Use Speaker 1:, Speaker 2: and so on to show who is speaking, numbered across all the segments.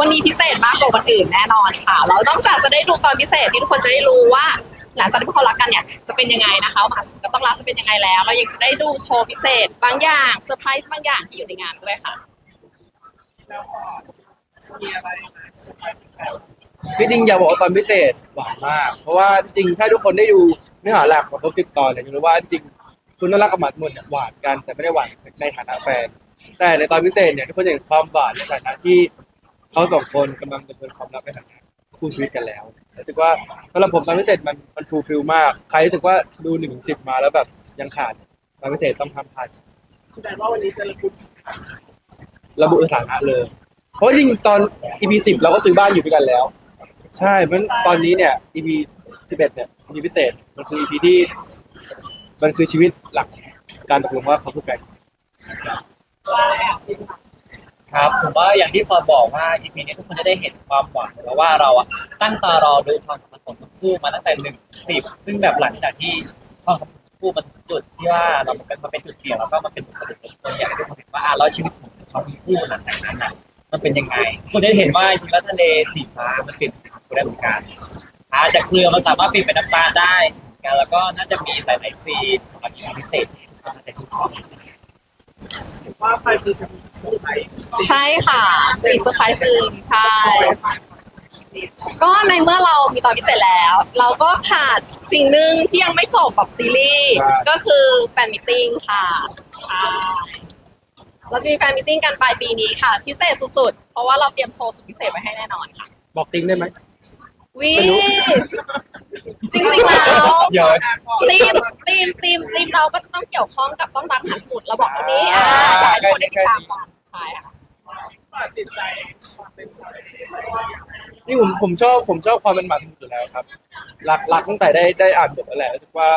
Speaker 1: วันนี้พิเศษมากกว่าวันอื่นแน่นอนค่ะ เราต้องจากจะได้ดูตอนพิเศษที่ทุกคนจะได้รู้ว่า หลังจากที่พวกเขารักกันเนี่ยจะเป็นยังไงนะคะมหาสมุทรก็ต้องรักจะเป็นยังไงแล้ว เรายังจะได้ดูโชว์พิเศษ บางอย่างเซอร์ไพรส์บางอย่างที่อยู่ในงานด้วยค่ะ
Speaker 2: แล้วก็มีอะไรนะสบายใจ
Speaker 3: ที่จริงอยากบอกว่าตอนพิเศษหวานมาก เพราะว่าจริงถ้าทุกคนได้ดูเนื้อหาหลักมาครบสิบตอนเนี่ยจะรู้ว่าจริงคุณน่ารักกับหมาดหมดเนี่ยหวานกันแต่ไม่ได้หวานในฐานะแฟน แต่ในตอนพิเศษเนี่ยทุกคนจะเห็นความหวานในฐานะที่ เขาสองคนกำลังดำเนินความรักในฐานะคู่ชีวิตกันแล้วรู้สึกว่าสำหรับผมตอนพิเศษมันมันฟูลฟิลมาก ใครรู้สึกว่าดูหนึ่งสิบมาแล้วแบบยังขาดตอนพิเศษต้องทำผ่าน
Speaker 2: แสดงว่าวันนี้จะระบุ
Speaker 3: ระบุสถานะเลย เพราะจริงๆตอน EP สิบเราก็ซื้อบ้านอยู่ด้วยกันแล้ว ใช่เพราะฉะนั้นตอนนี้เนี่ย EP สิบเอ็ดเนี่ย EP พิเศษมันคือ EP ที่ มันคือชีวิตหลักการตกลงว่าเขาคือแฟน
Speaker 4: ครับผมว่าอย่างที่พอบอกว่า EP นี้ทุกคนจะได้เห็นความหวังแล้วว่าเราอะตั้งตารอดูความสัมพันธ์ของทั้งคู่มาตั้งแต่หนึ่งสิบซึ่งแบบหลังจากที่ความสัมพันธ์ของทั้งคู่มันจุดที่ว่าเรามันเป็นมาเป็นจุดเปลี่ยนแล้วก็มาเป็นจุดสะดุดตัวอย่างที่ทุกคนเห็นว่าอะแล้วชีวิตของเขาทั้งคู่หลังจากนั้นอะมันเป็นยังไง คุณได้เห็นว่าจริงๆแล้วทะเลสีฟ้ามันเปลี่ยนเป็นสีได้เหมือนกันอาจากเกลือมันสามารถเปลี่ยนเป็นน้ำตาลได้กันแล้วก็น่าจะมีหลายๆซีนสำหรับ EP พิเศษที่ทุกคนน่าจะชื่นชอบ
Speaker 2: ว่าไปคือจะมีเซอร์ไพรส์
Speaker 1: ใช่ค่ะจะมีเซอร์ไพรส์อื่นใช่ ก็ในเมื่อเรามีตอนพิเศษแล้ว เราก็ขาดสิ่งหนึ่งที่ยังไม่จบกับซีรีส์ก็คือแฟนมิทติ้งค่ะใช่เราจะมีแฟนมิทติ้งกันปลายปีนี้ค่ะ พิเศษสุดๆ เพราะว่าเราเตรียมโชว์สุดพิเศษไว้ให้แน่นอนค่ะ
Speaker 3: บอกติ้งได้ไหม
Speaker 1: วิ
Speaker 3: ไม่รู้
Speaker 1: จริงๆแล้ว
Speaker 4: เยอะ
Speaker 1: ทีมทีมทีมทีมเราก็จะต้องเกี่ยวข้องกับต้องรักหาสมุดเราบอกตรงนี้อ่าอยากให้ทุกคนได้ติดตามกันใช่ค่ะ
Speaker 2: ว่าติดใจความเป็นสาย
Speaker 3: นี่ผมผมชอบผมชอบความเป็นหมาทุกอยู่แล้วครับรักรักตั้งแต่ได้ได้อ่านบทแล้วแหละรู้สึกว่า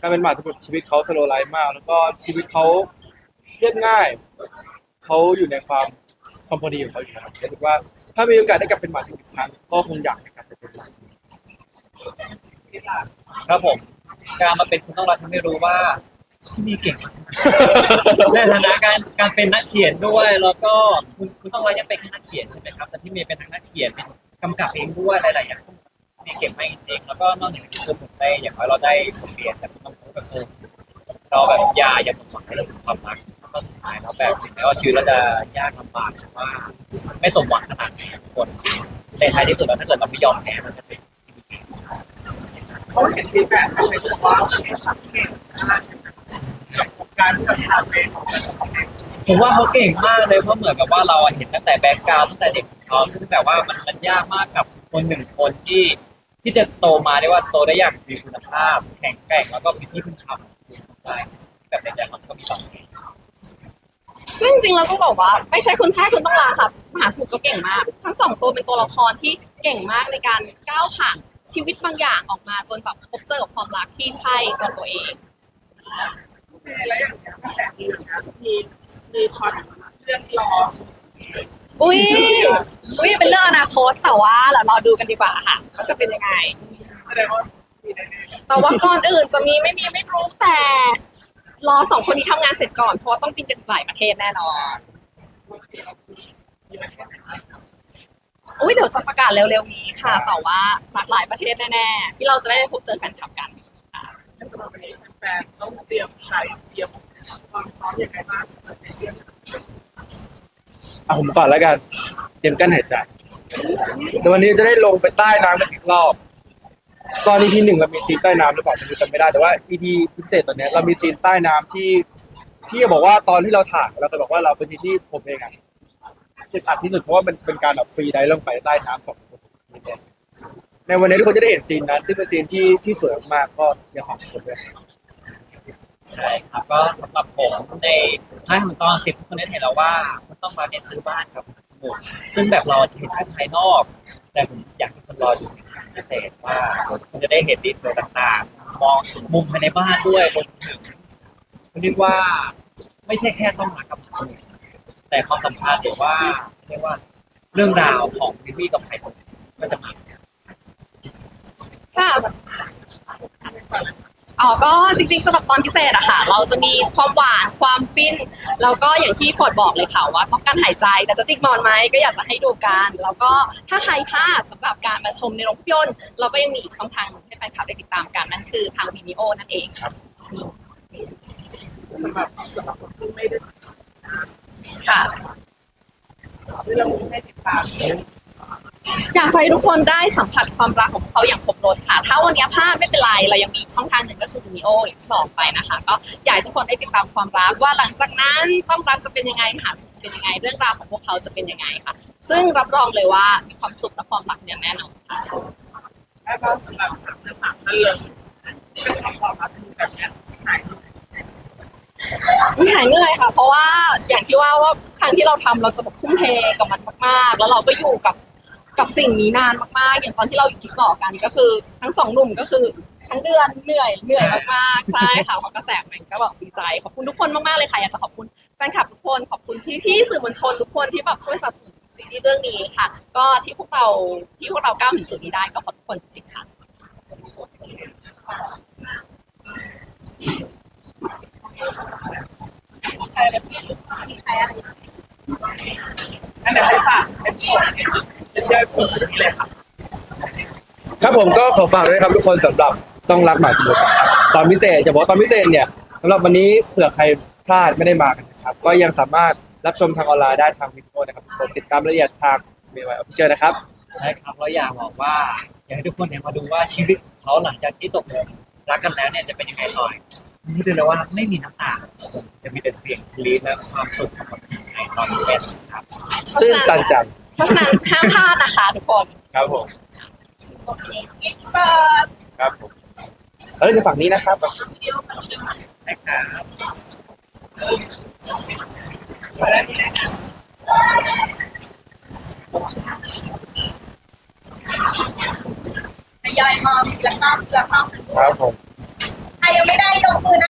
Speaker 3: การเป็นหมาทุกชีวิตเขาสโลไลฟ์มาก แล้วก็ชีวิตเขาเรียบง่ายเขาอยู่ในความความพอดีของเขาอยู่นะครับรู้สึกว่าถ้ามีโอกาสได้กลับเป็นหมาทุกอีกครั้งก็คงอยากให้กลับไปเป็นหมา
Speaker 4: ครับผมการมาเป็นคุณต้องรักทำให้รู้ว่าที่นี่เก่งมากในฐานะการการเป็นนักเขียนด้วย แล้วก็คุณคุณต้องรักยังเป็นแค่นักเขียนใช่ไหมครับแต่พี่เมย์เป็นทั้งนักเขียนเป็นกำกับเองด้วยหลายๆอย่างมีเก่งมากจริงๆแล้วก็นอกจากนี้คือผมได้อย่างน้อยเราได้บทเรียนจากคุณต้องรู้ก็คือเราแบบอย่าอย่าหมดหวังในเรื่องของความรักแล้วก็สุดท้ายแล้วแบบถึงแม้ว่าชีวิตเราจะยากลำบากหรือว่า ไม่สมหวังขนาดไหนทุกคนในท้ายที่สุดแล้วถ้าเกิดเราไม่ยอมแพ้มันจะเป็น
Speaker 2: เขาเห็นฟีดแบ็กเขาเลยบอกว่าเก่งมากการที่เราทำเป็น
Speaker 4: ผมว่าเขาเก่งมากเลยเพราะเหมือนกับว่าเราเห็นตั้งแต่แบ็กกราวด์ตั้งแต่เด็กของเขาซึ่งแบบว่ามันมันยากมากกับคนหนึ่งคนที่ที่จะโตมาได้ว่าโตได้อย่างมีคุณภาพ แข็งแกร่งแล้วก็มีที่พึ่งทำได้แบบในใจมันก็มีบางอย่าง
Speaker 1: ซึ่งจริงๆเราต้องบอกว่า ไม่ใช่คุณแค่คุณต้องลาค่ะมหาสมุทรก็เก่งมาก ทั้งสองตัวเป็นตัวละครที่เก่งมากในการก้าวผ่าน ชีวิตบางอย่างออกมาจนแบบพบเจอกับความรักที่ใช่กับตัวเอง
Speaker 2: มีอะไรอย่างเงี้ยก็แบบนี้นะมีมีคอนเรื่องรอ
Speaker 1: อุ้ยอุ้ยเป็นเรื่องอนาคตแต่ว่าเรารอดูกันดีกว่าค่ะว่าจะเป็นยังไง
Speaker 2: แสดงว่ามีแน่
Speaker 1: แต่ว่าก่อนอื่นจะมีไม่มีไม่รู้แต่รอสองคนนี้ทำงานเสร็จก่อนเพราะว่าต้องบินกันหลายประเทศแน่นอน อุ้ยเดี๋ยวจะประกาศเร็วๆนี้ค่ะ แต่ว่าหลากหลายประเทศแน่ๆ ที่เราจะได้พบเจอแฟนคลับกัน
Speaker 2: ๆสำหรับวันนี้แฟนๆต้องเตรียมใจเตรียมความพร้อมยังไงบ้างสำหรับในเรื่อง
Speaker 3: อะผมก่อนแล้วกัน เตรียมกั้นหายใจเดี๋ยววันนี้จะได้ลงไปใต้น้ำกันอีกรอบ ตอน EP หนึ่งเรามีซีนใต้น้ำหรือเปล่าผมจำไม่ได้แต่ว่า EP พิเศษตอนเนี้ยเรามีซีนใต้น้ำที่ที่บอกว่าตอนที่เราถ่ายเราจะบอกว่าเราเป็นที่ที่ผมเองอะ จิตอัดที่สุดเพราะว่ามันเป็นการแบบฟรีไดฟ์ลงไปใต้น้ำของในวันนี้ทุกคนจะได้เห็นซีนนั้นซึ่งเป็นซีนที่ที่สวยมากๆก็อยากขอบคุณด้วย
Speaker 4: ใช่ครับก็สำหรับผมในท้ายของตอนสิบทุกคนได้เห็นแล้วว่าคุณต้องมาเนี่ยซื้อบ้านกับหมดซึ่งแบบเราเห็นแค่ภายนอก แต่ผมอยากให้คุณรอดูพิเศษว่าคุณจะได้เห็นดีเทลต่างๆ มองมุมภายในบ้านด้วยรวมถึงเรียกว่าไม่ใช่แค่ต้องรักกับเขา แต่ความสัมพันธ์หรือว่าเรียกว่าเรื่องราวของวิวี่กับไผ่ตรงก็จะมา
Speaker 1: ค่ะอ๋อก็จริงๆสำหรับตอนพิเศษอะค่ะ เราจะมีความหวานความฟินแล้วก็อย่างที่ฟอร์ดบอกเลยค่ะว่าต้องการหายใจแต่จะจิกหมอนไหมก็อยากจะให้ดูกัน แล้วก็ถ้าใครพลาดสำหรับการมาชมในโรงภาพยนตร์เราก็ยังมีอีกช่องทางหนึ่งให้แฟนคลับได้ติดตามกันนั่นคือทางวิดีโอนั่นเองครับ
Speaker 2: สำหรับสำหรับคนที่ไม่ได้
Speaker 1: ค่ะ
Speaker 2: เรื่องให้ติดตาม
Speaker 1: อยากให้ทุกคนได้สัมผัสความรักของเขาอย่างครบรสค่ะ ถ้าวันนี้พลาดไม่เป็นไร เรายังมีช่องทางหนึ่งก็คือวิดีโออย่างที่บอกไปนะคะ ก็อยากให้ทุกคนได้ติดตามความรักว่าหลังจากนั้นต้องรักจะเป็นยังไงหาสุขจะเป็นยังไง เรื่องราวของพวกเขาจะเป็นยังไงค่ะ ซึ่งรับรองเลยว่ามีความสุขและความรักอย่างแน่นอนค่ะ
Speaker 2: แล้วก็สำหรับสามท่านเลยเป็นคำตอบมาถึงแบบนี้
Speaker 1: ไม่หายเหนื่อยค่ะ เพราะว่าอย่างที่ว่าว่าครั้งที่เราทำเราจะแบบทุ่มเทกับมันมากๆ แล้วเราก็อยู่กับกับสิ่งนี้นานมากๆ อย่างตอนที่เราอยู่ที่เกาะกันก็คือ ทั้งสองหนุ่มก็คือทั้งเดือนเหนื่อยเหนื่อยมากๆใช่ค่ะเพราะกระแสมันก็แบบดีใจขอบคุณทุกคนมากๆเลยค่ะอยากจะขอบคุณแฟนคลับทุกคนขอบคุณพี่พี่ๆสื่อมวลชนทุกคนที่แบบช่วยสนับสนุนซีรีส์เรื่องนี้ค่ะ ก็ที่พวกเราที่พวกเราก้าวถึงจุดนี้ได้ก็ขอบคุณทุกค นจริงๆค่ะ
Speaker 2: อันเดี๋ยวให้ฝากเป็นคนจะเชื่อคนที่เลยครับ
Speaker 3: ครับผมก็ขอฝากด้วยครับทุกคนสำหรับต้องรักหมาจิโร่ครับตอนพิเศษจะบอกว่าตอนพิเศษเนี่ยสำหรับวันนี้เผื่อใครพลาดไม่ได้มากันนะครับ ก็ยังสามารถรับชมทางออนไลน์ได้ทางวิดีโอนะครับทุกคนติดตามรายละเอียดทางเมย์ไวออฟฟิเชียลนะครับ
Speaker 4: ใช่ครับเราอยากบอกว่า อยากให้ทุกคนเนี่ยมาดูว่าชีวิตของเขาหลังจากที่ตกลงรักกันแล้วเนี่ยจะเป็นยังไงต่อ นี่ดูเลยว่าไม่มีน้ำตาจะมีแต่เสียงกรี๊ดและความสุขของในตอนนี้ครับ
Speaker 3: ตื้นตันจัง
Speaker 1: เพราะฉะนั้นห้ามพลาดนะคะทุกคน
Speaker 3: ครับผม
Speaker 1: โอเคอินเสิร์ต
Speaker 3: ครับผมแล้วในฝั่งนี้นะครับ
Speaker 4: ใช่ครับ
Speaker 5: ทยอยมาทีละก้าวทีละก้าว
Speaker 3: ครับผม
Speaker 5: ใคร ยังไม่ได้ยกมือนะ